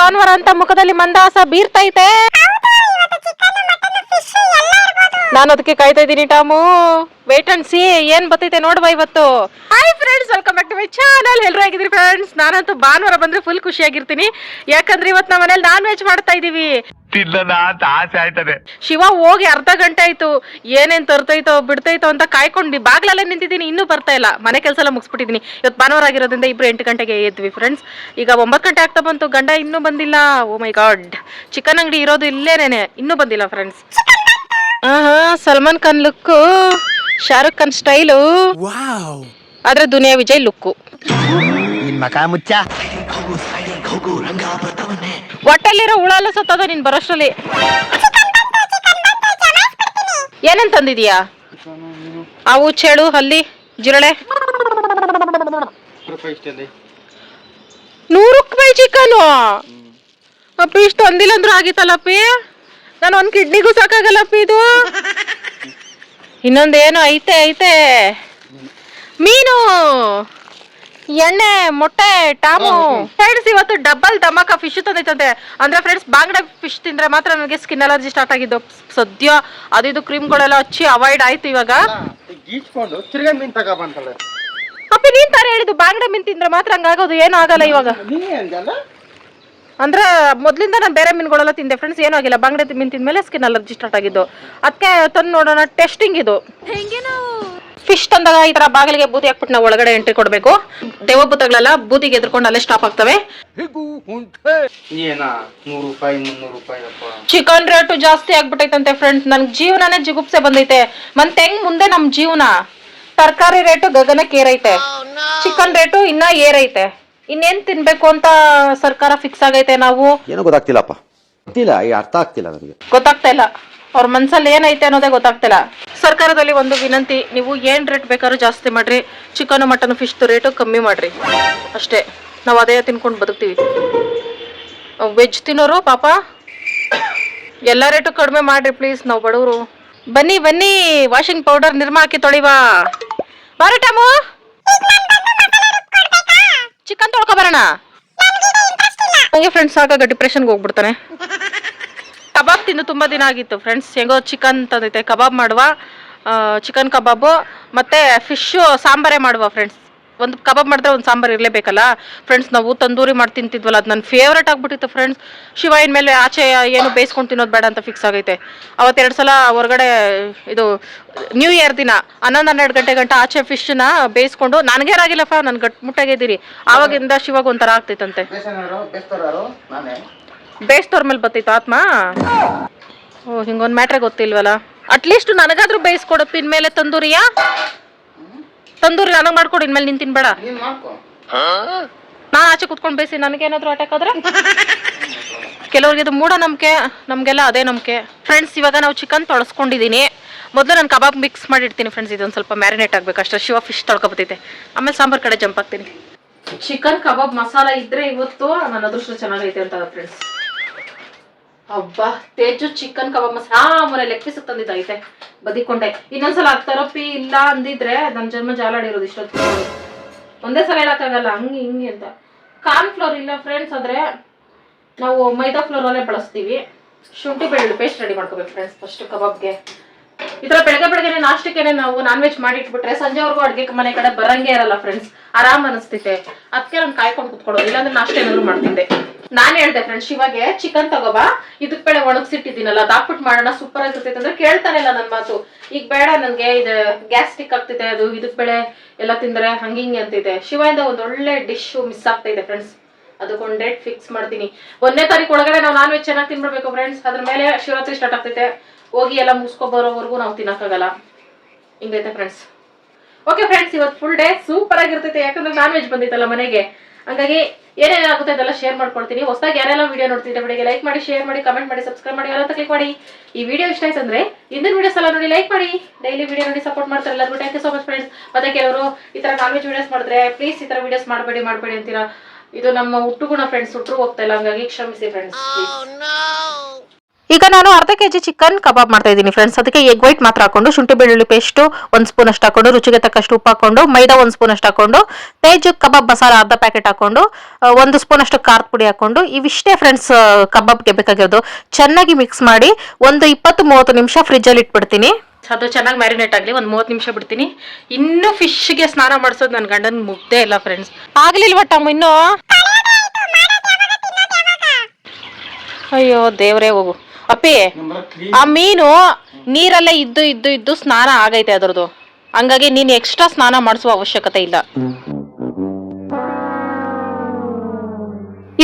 ಭಾನುವಾರ ಅಂತ ಮುಖದಲ್ಲಿ ಮಂದಹಾಸ ಬೀರ್ತೈತೆ. ನಾನು ಅದಕ್ಕೆ ಕಾಯ್ತಾ ಇದ್ದೀನಿ ಟಾಮು. ವೇಟ್ ಅಂಡ್ ಸಿ ಏನ್ ಬರ್ತೈತೆ ನೋಡುವ ಇವತ್ತು. Hi friends welcome back to my channel ಎಲ್ಲರೂ ಆಗಿದ್ರಿ ಫ್ರೆಂಡ್ಸ್ ನಾನಂತೂ ಭಾನುವಾರ ಬಂದ್ರೆ ಫುಲ್ ಖುಷಿಯಾಗಿರ್ತೀನಿ. ಯಾಕಂದ್ರೆ ಇವತ್ತು ನಮ್ಮ ಮನೇಲಿ ನಾನ್ ವೆಜ್ ಮಾಡ್ತಾ ಇದೀವಿ. ತಿನ್ನದ ಅಂತ ಆಸೆ ಆಯ್ತದೆ. ಶಿವ ಹೋಗಿ ಅರ್ಧ ಗಂಟೆ ಆಯ್ತು. ಏನೇನ್ ತರ್ತೈತೋ ಬಿಡ್ತೈತೋ ಅಂತ ಕಾಯ್ಕೊಂಡು ಬಾಗ್ಲಲ್ಲೇ ನಿಂತಿದ್ದೀನಿ ಇನ್ನೂ ಬರ್ತಾ ಇಲ್ಲ. ಮನೆ ಕೆಲಸ ಎಲ್ಲ ಮುಗಿಸ್ಬಿಟ್ಟಿದ್ದೀನಿ. ಇವತ್ತು ಭಾನುವಾರ ಆಗಿರೋದ್ರಿಂದ ಇಬ್ರು ಎಂಟು ಗಂಟೆಗೆ ಎದ್ವಿ ಫ್ರೆಂಡ್ಸ್ ಈಗ ಒಂಬತ್ತು ಗಂಟೆ ಆಗ್ತಾ ಬಂತು ಗಂಡ ಇನ್ನೂ ಬಂದಿಲ್ಲ. ಓ ಮೈ ಗಾಡ್ ಚಿಕನ್ ಅಂಗಡಿ ಇರೋದು ಇಲ್ಲೇನೇನೆ ಇನ್ನೂ ಬಂದಿಲ್ಲ ಫ್ರೆಂಡ್ಸ್ ಹಾ ಸಲ್ಮಾನ್ ಖಾನ್ ಲುಕ್ ಶಾರುಖ್ ಖಾನ್ ಸ್ಟೈಲು. ಆದ್ರೆ ದುನಿಯಾ ವಿಜಯ್ ಲುಕ್ಕು. ಮುಚ್ಚ. ಹೊಟ್ಟೆಲಿರೋ ಹುಳ ಎಲ್ಲ ಸತ್ತದ ನೀನ್ ಬರೋಷ್ಟ್ರಲ್ಲಿ. ಏನೇನ್ ತಂದಿದೀಯಾ? ಅವು ಚೇಳು ಹಲ್ಲಿ ಜಿರಳೆ. ನೂರು ರೂಪಾಯಿ ಚಿಕನು ಅಪ್ಪಿ ಇಷ್ಟು ತಂದಿಲ್ಲ ಅಂದ್ರೂ ಆಗಿತ್ತಲ್ಲಪ್ಪಿ ನಾನು ಒಂದ್ ಕಿಡ್ನಿಗೂ ಸಾಕಾಗಲ್ಲಪ್ಪ ಇದು. ಇನ್ನೊಂದೇನು ಐತೆ ಐತೆ. ಮೀನು. ಎಣ್ಣೆ ಮೊಟ್ಟೆ ಟಾಮು. ಫ್ರೆಂಡ್ಸ್ ಇವತ್ತು ಡಬಲ್ ಧಮಾಕ ಫಿಶ್ ತಂದೈತಂತೆ ಅಂದ್ರೆ ಫ್ರೆಂಡ್ಸ್ ಬಾಂಗ್ಡೆ ಫಿಶ್ ತಿಂದ್ರೆ ಮಾತ್ರ ನನಗೆ ಸ್ಕಿನ್ ಅಲರ್ಜಿ ಸ್ಟಾರ್ಟ್ ಆಗಿದ್ದು. ಸದ್ಯ ಅದು ಇದು ಕ್ರೀಮ್ಗಳೆಲ್ಲ ಹಚ್ಚಿ ಅವಾಯ್ಡ್ ಆಯ್ತು ಇವಾಗ. ಮೀನ್ ಅಪ್ಪಿ ನೀನ್ ತರ ಹೇಳಿದ್ದು ಬಾಂಗ್ಡೆ ಮೀನ್ ತಿಂದ್ರೆ ಮಾತ್ರ ಹಂಗಾಗೋದು ಏನೂ ಆಗಲ್ಲ ಇವಾಗ. ಅಂದ್ರೆ ಮೊದ್ಲಿಂದ ನಾನು ಬೇರೆ ಮೀನುಗಳೆಲ್ಲ ತಿಂದೆ ಫ್ರೆಂಡ್ಸ್ ಏನೂ ಆಗಿಲ್ಲ. ಬಂಗಡೆ ಮೀನ್ ತಿಂದ್ಮೇಲೆ ಸ್ಕಿನ್ ಅಲರ್ಜಿ ಸ್ಟಾರ್ಟ್ ಆಗಿದ್ದು. ಅದಕ್ಕೆ ತಂದು ನೋಡೋಣ ಟೆಸ್ಟಿಂಗ್ ಇದು. ಫಿಶ್ ತಂದಾಗ ಈ ತರ ಬಾಗಿಲಿಗೆ ಬೂದಿ ಹಾಕ್ಬಿಟ್ಟು ನಾವು ಒಳಗಡೆ ಎಂಟ್ರಿ ಕೊಡಬೇಕು. ದೇವಭೂತಗಳೆಲ್ಲ ಬೂದಿಗೆ ಎದ್ಕೊಂಡು ಅಲ್ಲೇ ಸ್ಟಾಪ್ ಆಗ್ತವೆ. ಏನ? ನೂರು ರೂಪಾಯಿ ಮುನ್ನೂರು ರೂಪಾಯಿ ಅಪ್ಪ. ಚಿಕನ್ ರೇಟು ಜಾಸ್ತಿ ಆಗ್ಬಿಟ್ಟೈತಂತೆ ಫ್ರೆಂಡ್ಸ್ ನನ್ಗೆ ಜೀವನನೇ ಜಿಗುಪ್ಸೆ ಬಂದೈತೆ. ಮತ್ತೆ ಹೆಂಗ್ ಮುಂದೆ ನಮ್ ಜೀವನ? ತರಕಾರಿ ರೇಟು ಗಗನಕ್ಕೆ ಏರೈತೆ ಚಿಕನ್ ರೇಟು ಇನ್ನ ಏರೈತೆ. ಇನ್ನೇನ್ ತಿನ್ಬೇಕು ಅಂತ ಸರ್ಕಾರ ಫಿಕ್ಸ್ ಆಗೈತೆ ನಾವು? ಏನೋ ಗೊತ್ತಾಗ್ತಿಲ್ಲಪ್ಪ. ಗೊತ್ತಿಲ್ಲ ಈ ಅರ್ಥ ಆಗ್ತಿಲ್ಲ ನನಗೆ. ಗೊತ್ತಾಗ್ತಾ ಇಲ್ಲ. ಅವ್ರ ಮನ್ಸಲ್ಲಿ ಏನೈತೆ ಅನ್ನೋದೇ ಗೊತ್ತಾಗ್ತಿಲ್ಲ. ಸರ್ಕಾರದಲ್ಲಿ ಒಂದು ವಿನಂತಿ ನೀವು ಏನ್ ರೇಟ್ ಬೇಕಾದ್ರೂ ಜಾಸ್ತಿ ಮಾಡ್ರಿ ಚಿಕನ್ ಮಟನ್ ಫಿಶ್ ರೇಟು ಕಮ್ಮಿ ಮಾಡ್ರಿ. ಅಷ್ಟೇ. ನಾವು ಅದೇ ತಿನ್ಕೊಂಡು ಬದುಕ್ತೀವಿ. ವೆಜ್ ತಿನ್ನೋರು ಪಾಪ ಎಲ್ಲ ರೇಟು ಕಡಿಮೆ ಮಾಡ್ರಿ ಪ್ಲೀಸ್ ನಾವು ಬಡವರು. ಬನ್ನಿ ಬನ್ನಿ ವಾಷಿಂಗ್ ಪೌಡರ್ ನಿರ್ಮಾ ಹಾಕಿ ತೊಳಿವಾ. ಬಾರ ಟಾಮು. ಚಿಕನ್ ತೊಳ್ಕೊ ಬರೋಣ. ಫ್ರೆಂಡ್ಸ್ ಆಗಾಗ ಡಿಪ್ರೆಷನ್ಗೆ ಹೋಗ್ಬಿಡ್ತಾನೆ. ಕಬಾಬ್ ತಿಂದು ತುಂಬ ದಿನ ಆಗಿತ್ತು ಫ್ರೆಂಡ್ಸ್ ಹೆಂಗೋ ಚಿಕನ್ ತಂದೈತೆ ಕಬಾಬ್ ಮಾಡುವ ಚಿಕನ್ ಕಬಾಬು, ಮತ್ತು ಫಿಶ್ಶು ಸಾಂಬಾರೇ ಮಾಡುವ ಫ್ರೆಂಡ್ಸ್ ಒಂದು ಕಬಾಬ್ ಮಾಡಿದ್ರೆ ಒಂದು ಸಾಂಬಾರು ಇರಲೇಬೇಕಲ್ಲ? ಫ್ರೆಂಡ್ಸ್ ನಾವು ತಂದೂರಿ ಮಾಡಿ ತಿಂತಿದ್ವಲ್ಲ, ಅದು ನನ್ನ ಫೇವ್ರೇಟ್ ಆಗಿಬಿಟ್ಟಿತ್ತು ಫ್ರೆಂಡ್ಸ್ ಶಿವ ಇನ್ಮೇಲೆ ಆಚೆ ಏನು ಬೇಯಿಸ್ಕೊಂಡು ತಿನ್ನೋದು ಬೇಡ ಅಂತ ಫಿಕ್ಸ್ ಆಗೈತೆ. ಅವತ್ತೆರಡು ಸಲ ಹೊರಗಡೆ, ಇದು ನ್ಯೂ ಇಯರ್ ದಿನ, ಹನ್ನೊಂದು ಹನ್ನೆರಡು ಗಂಟೆ ಗಂಟೆ ಆಚೆ ಫಿಶ್ನ ಬೇಯಿಸ್ಕೊಂಡು ನನಗೇನಾಗಿಲ್ಲಪ್ಪ ನಾನು ಗಟ್ ಮುಟ್ಟಾಗಿದ್ದೀರಿ. ಆವಾಗಿಂದ ಶಿವಾಗ ಒಂಥರ ಆಗ್ತೈತಂತೆ ಬೇಯಿಸ್ತವ್ರ ಮೇಲೆ ಬರ್ತಿತ್ತು ಆತ್ಮ? ಓ, ಹಿಂಗೊಂದು ಮ್ಯಾಟ್ರೆ ಗೊತ್ತಿಲ್ವಲ್ಲ? ಅಟ್ಲೀಸ್ಟ್ ನನಗಾದ್ರೂ ಬೇಯಿಸ್ಕೊಡಪ್ಪ ಇನ್ಮೇಲೆ ತಂದೂರಿಯಾ? ತಂದೂರಿ ನನಗೆ ಮಾಡ್ಕೊಡಿ ಇನ್ಮೇಲೆ ನಿನ್ ತಿನ್ಬೇಡ. ನೀನ್ ಮಾಡ್ಕೊ. ನಾನು ಆಚೆ ಕುತ್ಕೊಂಡು ಬೇಸಿ ನನಗೇನಾದ್ರೂ ಅಟ್ಯಾಕ್ ಆದ್ರೆ? ಕೆಲವ್ರಿಗೆ ಇದು ಮೂಢನಂಬಿಕೆ ನಮಗೆಲ್ಲ ಅದೇ ನಂಬಿಕೆ. ಫ್ರೆಂಡ್ಸ್ ಇವಾಗ ನಾವು ಚಿಕನ್ ತೊಳಸ್ಕೊಂಡಿದ್ದೀನಿ ಮೊದಲು ನಾನು ಕಬಾಬ್ ಮಿಕ್ಸ್ ಮಾಡಿರ್ತೀನಿ ಫ್ರೆಂಡ್ಸ್ ಇದೊಂದು ಸ್ವಲ್ಪ ಮ್ಯಾರಿನೇಟ್ ಆಗ್ಬೇಕು. ಅಷ್ಟೇ ಶಿವ ಫಿಶ್ ತೊಳ್ಕೊಬತ್ತೈತೆ ಆಮೇಲೆ ಸಾಂಬಾರ್ ಕಡೆ ಜಂಪ್ ಆಗ್ತೀನಿ. ಚಿಕನ್ ಕಬಾಬ್ ಮಸಾಲ ಇದ್ರೆ ಇವತ್ತು ನನ್ನ ಅದೃಷ್ಟ ಚೆನ್ನಾಗೈತೆ ಅಂತ ಫ್ರೆಂಡ್ಸ್ ಅಬ್ಬಾ ತೇಜು ಚಿಕನ್ ಕಬಾಬ್ ಮಸಾಲ ಹಾ, ಮೊನ್ನೆ ತಂದಿದ್ದೈತೆ ಬದಿಕೊಂಡೆ. ಇನ್ನೊಂದ್ಸಲ ಹತ್ತರಪ್ಪಿ ಇಲ್ಲ ಅಂದಿದ್ರೆ ನನ್ನ ಜನ್ಮ ಜಾಲಾಡಿರೋದು ಇಷ್ಟೊತ್ತು. ಒಂದೇ ಸಲ ಹೇಳಕ್ಕಾಗಲ್ಲ, ಹಂಗೆ ಹಿಂಗೆ ಅಂತ. ಕಾರ್ನ್ ಫ್ಲೋರ್ ಇಲ್ಲ ಫ್ರೆಂಡ್ಸ್ ಆದ್ರೆ ನಾವು ಮೈದಾ ಫ್ಲೋರ್ ಅಲ್ಲೇ ಬಳಸ್ತೀವಿ. ಶುಂಠಿ ಬೆಳ್ಳುಳ್ಳಿ ಪೇಸ್ಟ್ ರೆಡಿ ಮಾಡ್ಕೋಬೇಕು ಫ್ರೆಂಡ್ಸ್ ಫಸ್ಟ್ ಕಬಾಬ್ಗೆ. ಈ ತರ ಬೆಳಗ್ಗೆ ಬೆಳಗ್ಗೆ ನಾಷ್ಟಕ್ಕೆ ನಾವು ನಾನ್ ವೆಜ್ ಮಾಡಿ ಇಟ್ಬಿಟ್ರೆ ಸಂಜೆವರೆಗೂ ಅಡ್ಗೆ ಮನೆ ಕಡೆ ಬರಂಗೇ ಇರಲ್ಲ ಫ್ರೆಂಡ್ಸ್ ಆರಾಮ್ ಅನಿಸ್ತೈತೆ ಅದಕ್ಕೆ ನಾನು ಕಾಯ್ಕೊಂಡು ಕುತ್ಕೊಳ್ಳೋದು, ಇಲ್ಲಾಂದ್ರೆ ನಾಷ್ಟ ಏನಾದ್ರು ಮಾಡ್ತಿದ್ದೆ. ನಾನ್ ಹೇಳ್ದೆ ಫ್ರೆಂಡ್ಸ್ ಶಿವಗೆ ಚಿಕನ್ ತಗೋಬಾ. ಇದಕ್ ಬೇಳೆ ಒಣಗಿಸಿಟ್ಟಿದ್ದೀನಲ್ಲ, ಅದು ಮಾಡೋಣ ಸೂಪರ್ ಆಗಿರ್ತೈತೆ ಅಂದ್ರೆ ಕೇಳ್ತಾನೆ ಇಲ್ಲ ನನ್ನ ಮಾತು. ಈಗ ಬೇಡ ನನ್ಗೆ, ಇದು ಗ್ಯಾಸ್ಟ್ರಿಕ್ ಆಗ್ತಿದೆ ಅದು, ಇದಕ್ ಬೇಳೆ ಎಲ್ಲ ತಿಂದ್ರೆ ಹಂಗೆ ಹಿಂಗೆ ಅಂತಿದೆ. ಶಿವಯಿಂದ ಒಂದ್ ಒಳ್ಳೆ ಡಿಶ್ ಮಿಸ್ ಆಗ್ತಾ ಇದೆ ಫ್ರೆಂಡ್ಸ್ ಅದಕ್ಕೊಂದು ಡೇಟ್ ಫಿಕ್ಸ್ ಮಾಡ್ತೀನಿ. ಒಂದನೇ ತಾರೀಕು ಒಳಗಡೆ ನಾವು ನಾನ್ ವೆಜ್ ಚೆನ್ನಾಗಿ ತಿನ್ಬಿಡ್ಬೇಕು ಫ್ರೆಂಡ್ಸ್ ಅದ್ರ ಮೇಲೆ ಶಿವರಾತ್ರಿ ಸ್ಟಾರ್ಟ್ ಆಗ್ತೈತೆ. ಹೋಗಿ ಎಲ್ಲ ಬರೋವರೆಗೂ ನಾವು ತಿನ್ನಕ್ಕಾಗಲ್ಲ. ಹಿಂಗೈತೆ ಫ್ರೆಂಡ್ಸ್ ಓಕೆ ಫ್ರೆಂಡ್ಸ್ ಇವತ್ತು ಫುಲ್ ಡೇ ಸೂಪರ್ ಆಗಿರ್ತೈತೆ. ಯಾಕಂದ್ರೆ ನಾನ್ ವೆಜ್ ಬಂದಿತ್ತಲ್ಲ ಮನೆಗೆ. ಹಂಗಾಗಿ ಏನೇನಾಗುತ್ತೆ ಅದೆಲ್ಲ ಶೇರ್ ಮಾಡ್ಕೊಳ್ತೀನಿ. ಹೊಸದಾಗಿ ಯಾರೆಲ್ಲ ವಿಡಿಯೋ ನೋಡ್ತಿದ್ರೆ ಬೆಳಿಗ್ಗೆ ಲೈಕ್ ಮಾಡಿ ಶೇರ್ ಮಾಡಿ ಕಮೆಂಟ್ ಮಾಡಿ ಸಬ್ಸ್ಕ್ರೈಬ್ ಮಾಡಿ ಎಲ್ಲ ಕ್ಲಿಕ್ ಮಾಡಿ. ಈ ವಿಡಿಯೋ ಇಷ್ಟ ಆಯ್ತು ಅಂದ್ರೆ ಇಂದಿನ ವಿಡಿಯೋಸ್ ಎಲ್ಲ ನೋಡಿ ಲೈಕ್ ಮಾಡಿ. ಡೈಲಿ ವಿಡಿಯೋ ನೋಡಿ ಸಪೋರ್ಟ್ ಮಾಡ್ತಾರೆ ಎಲ್ಲರಿಗೂ thank you so much friends ಮತ್ತೆ ಕೆಲವರು ಈ ತರ ನಾನ್ ವೆಜ್ ವಿಡಿಯೋಸ್ ಮಾಡಿದ್ರೆ ಪ್ಲೀಸ್ ಈ ತರ ವಿಡಿಯೋಸ್ ಮಾಡಬೇಡಿ ಮಾಡಬೇಡಿ ಅಂತೀರಾ? ಇದು ನಮ್ಮ ಹುಟ್ಟುಗುಣ ಫ್ರೆಂಡ್ಸ್ ಹುಟ್ಟರು ಹೋಗ್ತಾ ಇಲ್ಲ. ಹಂಗಾಗಿ ಕ್ಷಮಿಸಿ ಫ್ರೆಂಡ್ಸ್ ಈಗ ನಾನು ಅರ್ಧ ಕೆಜಿ ಚಿಕನ್ ಕಬಾಬ್ ಮಾಡ್ತಾ ಇದ್ದೀನಿ ಫ್ರೆಂಡ್ಸ್ ಅದಕ್ಕೆ ಎಗ್ ವೈಟ್ ಮಾತ್ರ ಹಾಕೊಂಡು, ಶುಂಠಿ ಬೆಳ್ಳುಳ್ಳಿ ಪೇಸ್ಟು ಒಂದು ಸ್ಪೂನ್ ಅಷ್ಟು ಹಾಕೊಂಡು, ರುಚಿಗೆ ತಕ್ಕಷ್ಟು ಉಪ್ಪು ಹಾಕೊಂಡು, ಮೈದಾ ಒಂದು ಸ್ಪೂನ್ ಅಷ್ಟು ಹಾಕೊಂಡು, ತೇಜ್ ಕಬಾಬ್ ಮಸಾಲ ಅರ್ಧ ಪ್ಯಾಕೆಟ್ ಹಾಕೊಂಡು ಒಂದು ಸ್ಪೂನ್ ಅಷ್ಟು ಖಾರದ ಪುಡಿ ಹಾಕೊಂಡು, ಇವಿಷ್ಟೇ ಫ್ರೆಂಡ್ಸ್ ಕಬಾಬ್ಗೆ ಬೇಕಾಗಿರೋದು. ಚೆನ್ನಾಗಿ ಮಿಕ್ಸ್ ಮಾಡಿ ಒಂದು ಇಪ್ಪತ್ತು ಮೂವತ್ತು ನಿಮಿಷ ಫ್ರಿಜ್ಜಲ್ಲಿ ಇಟ್ಬಿಡ್ತೀನಿ. ಅದು ಚೆನ್ನಾಗಿ ಮ್ಯಾರಿನೇಟ್ ಆಗಲಿ, ಒಂದು ಮೂವತ್ತು ನಿಮಿಷ ಬಿಡ್ತೀನಿ. ಇನ್ನೂ ಫಿಶ್ಗೆ ಸ್ನಾನ ಮಾಡಿಸೋದು ನನ್ನ ಗಂಡನ ಮುಗ್ದೇ ಇಲ್ಲ ಫ್ರೆಂಡ್ಸ್ ಆಗ್ಲಿಲ್ವ ಟಮ್ಮ ಇನ್ನೂ? ಅಯ್ಯೋ, ದೇವರೇ ಹೋಗು. ಅಪ್ಪಿ ಆ ಮೀನು ನೀರಲ್ಲೇ ಇದ್ದು ಇದ್ದು ಇದ್ದು ಸ್ನಾನ ಆಗೈತೆ ಅದರದು ಹಂಗಾಗಿ ನೀನು ಎಕ್ಸ್ಟ್ರಾ ಸ್ನಾನ ಮಾಡಿಸುವ ಅವಶ್ಯಕತೆ ಇಲ್ಲ.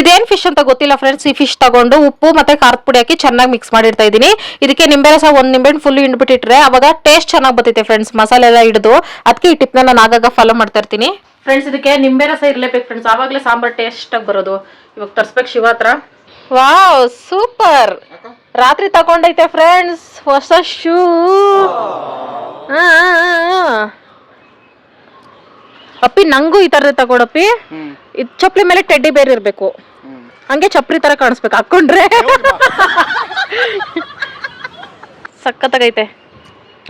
ಇದೇನ್ ಫಿಶ್ ಅಂತ ಗೊತ್ತಿಲ್ಲ ಫ್ರೆಂಡ್ಸ್ ಈ ಫಿಶ್ ತಗೊಂಡು ಉಪ್ಪು ಮತ್ತೆ ಖಾರದ ಪುಡಿ ಹಾಕಿ ಚೆನ್ನಾಗಿ ಮಿಕ್ಸ್ ಮಾಡಿರ್ತಾ ಇದೀನಿ ಇದಕ್ಕೆ ನಿಂಬೆ ರಸ ಒಂದ್ ನಿಂಬೆಹಣ್ಣು ಫುಲ್ ಹಿಂಡ್ಬಿಟ್ಟಿಟ್ರೆ ಅವಾಗ ಟೇಸ್ಟ್ ಚೆನ್ನಾಗಿ ಬರ್ತೈತೆ ಫ್ರೆಂಡ್ಸ್ ಮಸಾಲೆ ಎಲ್ಲ ಹಿಡಿದು. ಅದಕ್ಕೆ ಈ ಟಿಪ್ನ ನಾನು ಆಗಾಗ ಫಾಲೋ ಮಾಡ್ತಾ ಇರ್ತೀನಿ. ಫ್ರೆಂಡ್ಸ್ ಇದಕ್ಕೆ ನಿಂಬೆ ರಸ ಇರ್ಲೇಬೇಕು ಫ್ರೆಂಡ್ಸ್ ಆವಾಗಲೇ ಸಾಂಬಾರ್ ಟೇಸ್ಟ್ ಆಗಿ ಬರೋದು. ಇವಾಗ ತರ್ಸ್ಬೇಕು ಶಿವ ಹತ್ರ. ವಾವ್ ಸೂಪರ್ ರಾತ್ರಿ ತಗೊಂಡೈತೆ ಫ್ರೆಂಡ್ಸ್ ಹೊಸ ಶೂ ಅಪ್ಪಿ ನಂಗೂ ಈ ತರದೇ ತಗೊಳಪ್ಪಿ. ಈ ಚಪ್ಪಲಿ ಮೇಲೆ ಟೆಡ್ಡಿ ಬೇರೆ ಇರಬೇಕು. ಹಂಗೆ ಚಪ್ರಿ ತರ ಕಾಣಿಸ್ಬೇಕು ಹಾಕೊಂಡ್ರೆ. ಸಖತ್ತಾಗೈತೆ.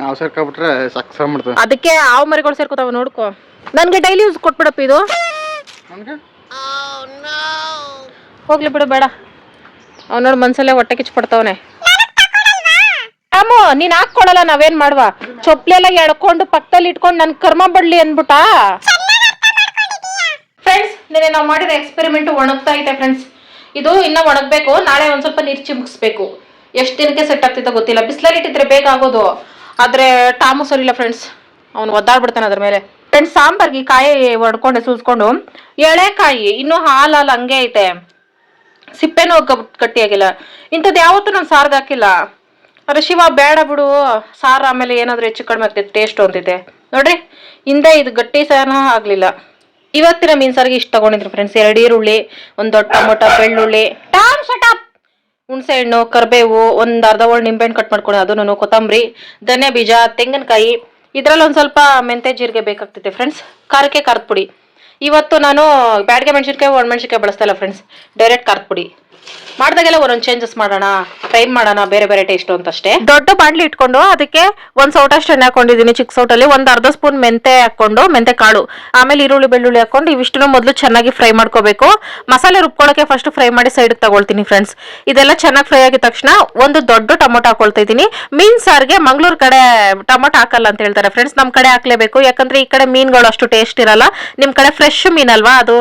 ನಾವು ಸೇರ್ಕೊಬಿಟ್ರೆ ಸಕ್ಸ ಮಾಡ್ತೇವೆ ಅದಕ್ಕೆ ಆವ್ ಮರಿಗಳು ಸೇರ್ಕೋತಾವ ನೋಡ್ಕೋ. ನನಗೆ ಡೈಲಿ ಯೂಸ್ ಕೊಟ್ಬಿಡಪ್ಪ ಇದು. ನನಗೆ? ಹೋಗ್ಲಿ ಬಿಡು ಬೇಡ. ಅವ್ ನೋಡಿ ಮನ್ಸಲ್ಲೇ ಹೊಟ್ಟೆ ಕಿಚ್ಚು ಪಡ್ತಾವನೆ ಅಮ್ಮ, ನೀನ್ ಹಾಕೊಳಲ್ಲ ನಾವೇನ್ ಮಾಡುವ? ಚೊಪ್ಲೆಲ್ಲ ಎಳ್ಕೊಂಡು ಪಕ್ಕದಲ್ಲಿ ಇಟ್ಕೊಂಡು ನನ್ ಕರ್ಮ ಬಡ್ಲಿ ಅನ್ಬಿಟ್ಟ ಫ್ರೆಂಡ್ಸ್ ನಿನ್ನೆ ನಾವು ಮಾಡಿದ ಎಕ್ಸ್ಪೆರಿಮೆಂಟ್ ಒಣಗ್ತಾ ಐತೆ ಫ್ರೆಂಡ್ಸ್ ಇದು ಇನ್ನ ಒಣಗ್ಬೇಕು, ನಾಳೆ ಒಂದ್ ಸ್ವಲ್ಪ ನೀರ್ ಚಿಮ್ಕಿಸ್ಬೇಕು ಎಷ್ಟ್ ದಿನಕ್ಕೆ ಸೆಟ್ ಆಗ್ತಿದ್ದ ಗೊತ್ತಿಲ್ಲ. ಬಿಸ್ಲಲ್ಲಿ ಇಟ್ಟಿದ್ರೆ ಬೇಗ ಆಗೋದು. ಆದ್ರೆ ಟಾಮು ಸರಿಲ್ಲ ಫ್ರೆಂಡ್ಸ್ ಅವ್ನು ಒದ್ದಾಡ್ಬಿಡ್ತಾನೆ ಅದ್ರ ಮೇಲೆ. ಫ್ರೆಂಡ್ಸ್ ಸಾಂಬಾರ್ಗೆ ಕಾಯಿ ಒಡ್ಕೊಂಡೆ, ಸೂಸ್ಕೊಂಡು. ಎಳೆಕಾಯಿ, ಇನ್ನೂ ಹಾಲು ಹಾಲು ಹಂಗೆ ಐತೆ. ಸಿಪ್ಪೆನೂ ಗಟ್ಟಿ ಗಟ್ಟಿಯಾಗಿಲ್ಲ ಇಂಥದ್ದು ಯಾವತ್ತೂ ನಾನು ಸಾರ್ಗೆ ಹಾಕಿಲ್ಲ. ಅರೆ ಶಿವ, ಬೇಡ ಬಿಡು. ಸಾರು ಆಮೇಲೆ ಏನಾದರೂ ಹೆಚ್ಚು ಕಡಿಮೆ ಆಗ್ತೈತೆ, ಟೇಸ್ಟ್ ಅಂತಿದೆ. ನೋಡ್ರಿ, ಹಿಂದೆ ಇದು ಗಟ್ಟಿ ಸಾರನೂ ಆಗಲಿಲ್ಲ. ಇವತ್ತಿನ ಮೀನ್ ಸಾರಿಗೆ ಇಷ್ಟ ತಗೊಂಡಿದ್ರು ಫ್ರೆಂಡ್ಸ್ ಎರಡು ಈರುಳ್ಳಿ, ಒಂದು ದೊಡ್ಡ ಟೊಮೊಟೊ, ಬೆಳ್ಳುಳ್ಳಿ. ಟಾಮ್ ಶಟಾಪ್ ಹುಣಸೆ ಹಣ್ಣು ಕರಿಬೇವು, ಒಂದು ಅರ್ಧ ಒಳ್ಳೆ ನಿಂಬೆಹಣ್ಣು ಕಟ್ ಮಾಡ್ಕೊಂಡು, ಅದನ್ನು ಕೊತ್ತಂಬರಿ ಧನಿಯಾ ಬೀಜ ತೆಂಗಿನಕಾಯಿ. ಇದರಲ್ಲಿ ಒಂದು ಸ್ವಲ್ಪ ಮೆಂತೆ ಜೀರಿಗೆ ಬೇಕಾಗ್ತೈತೆ ಫ್ರೆಂಡ್ಸ್ ಖಾರಕ್ಕೆ ಖಾರದ ಪುಡಿ. ಇವತ್ತು ನಾನು ಬ್ಯಾಡ್ಗೆ ಮೆಣಸಿನ್ಕಾಯಿ ಒಣಮೆಣಸಿನ್ಕಾಯಿ ಬಳಸ್ತಾ ಇಲ್ಲ ಫ್ರೆಂಡ್ಸ್ ಡೈರೆಕ್ಟ್ ಖಾರದ ಪುಡಿ ಮಾಡಿದಾಗೆಲ್ಲ ಒಂದೊಂದು ಚೇಂಜಸ್ ಮಾಡೋಣ. ಟ್ರೈ ಮಾಡೋಣ, ಬೇರೆ ಬೇರೆ ಟೇಸ್ಟ್ ಅಂತ ಅಷ್ಟೇ ದೊಡ್ಡ ಬಾಂಡ್ಲಿ ಇಟ್ಕೊಂಡು ಅದಕ್ಕೆ ಒಂದ್ ಸೌಟಷ್ಟು ಎಣ್ಣೆ ಹಾಕೊಂಡಿದ್ದೀನಿ ಚಿಕ್ಕ ಸೌಟಲ್ಲಿ, ಒಂದ್ ಅರ್ಧ ಸ್ಪೂನ್ ಮೆಂತೆ ಹಾಕೊಂಡು ಮೆಂತೆ ಕಾಳು, ಆಮೇಲೆ ಈರುಳ್ಳಿ ಬೆಳ್ಳುಳ್ಳಿ ಹಾಕೊಂಡು ಇವಿಷ್ಟು ಮೊದಲು ಚೆನ್ನಾಗಿ ಫ್ರೈ ಮಾಡ್ಕೋಬೇಕು. ಮಸಾಲೆ ರುಬ್ಕೊಳಕ್ಕೆ ಫಸ್ಟ್ ಫ್ರೈ ಮಾಡಿ ಸೈಡ್ ತಗೊಳ್ತೀನಿ ಫ್ರೆಂಡ್ಸ್ ಇದೆಲ್ಲ ಚೆನ್ನಾಗಿ ಫ್ರೈ ಆಗಿದ ತಕ್ಷಣ ಒಂದು ದೊಡ್ಡ ಟೊಮೊಟೊ ಹಾಕೊಳ್ತಾ ಇದ್ದೀನಿ. ಮೀನ್ ಸಾರ್ಗೆ ಮಂಗಳೂರು ಕಡೆ ಟೊಮೊಟೊ ಹಾಕಲ್ಲ ಅಂತ ಹೇಳ್ತಾರೆ ಫ್ರೆಂಡ್ಸ್ ನಮ್ ಕಡೆ ಹಾಕ್ಲೇಬೇಕು, ಯಾಕಂದ್ರೆ ಈ ಕಡೆ ಮೀನ್ಗಳು ಅಷ್ಟು ಟೇಸ್ಟ್ ಇರಲ್ಲ. ನಿಮ್ ಕಡೆ ಫ್ರೆಶ್ ಮೀನ್ ಅಲ್ವಾ, ಅದು